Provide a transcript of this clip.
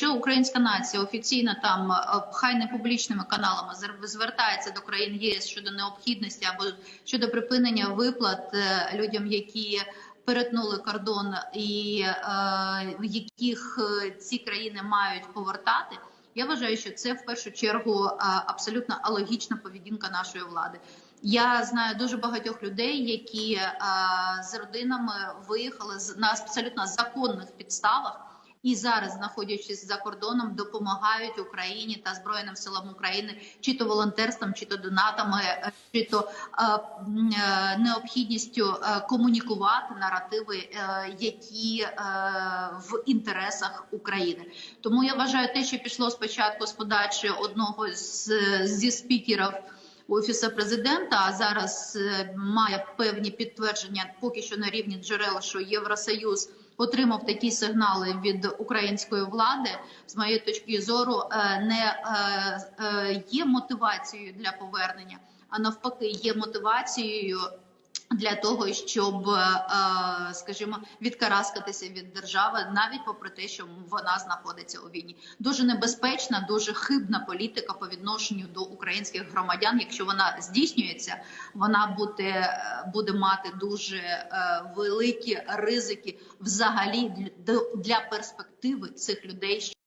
Якщо українська нація офіційно там е, хай не публічними каналами звертається до країн ЄС щодо необхідності або щодо припинення виплат е, людям, які перетнули кордон і е, яких е, ці країни мають повертати. Я вважаю, що це в першу чергу абсолютно алогічна поведінка нашої влади. Я знаю дуже багатьох людей, які з родинами виїхали на абсолютно законних підставах. І зараз, знаходячись за кордоном, допомагають Україні та Збройним силам України, чи то волонтерством, чи то донатами, е, чи то е, е, необхідністю комунікувати наративи, які в інтересах України. Тому я вважаю, те, що пішло спочатку з подачі одного з зі спікерів. Офісу президента а зараз е, має певні підтвердження, поки що на рівні джерел, що Євросоюз отримав такі сигнали від української влади. З моєї точки зору, е, не е, є мотивацією для повернення, а навпаки, є мотивацією. Для того щоб, е, скажімо, відкараскатися від держави, навіть попри те, що вона знаходиться у війні, дуже небезпечна, дуже хибна політика по відношенню до українських громадян. Якщо вона здійснюється, вона буде, буде мати дуже е, великі ризики взагалі для перспективи цих людей.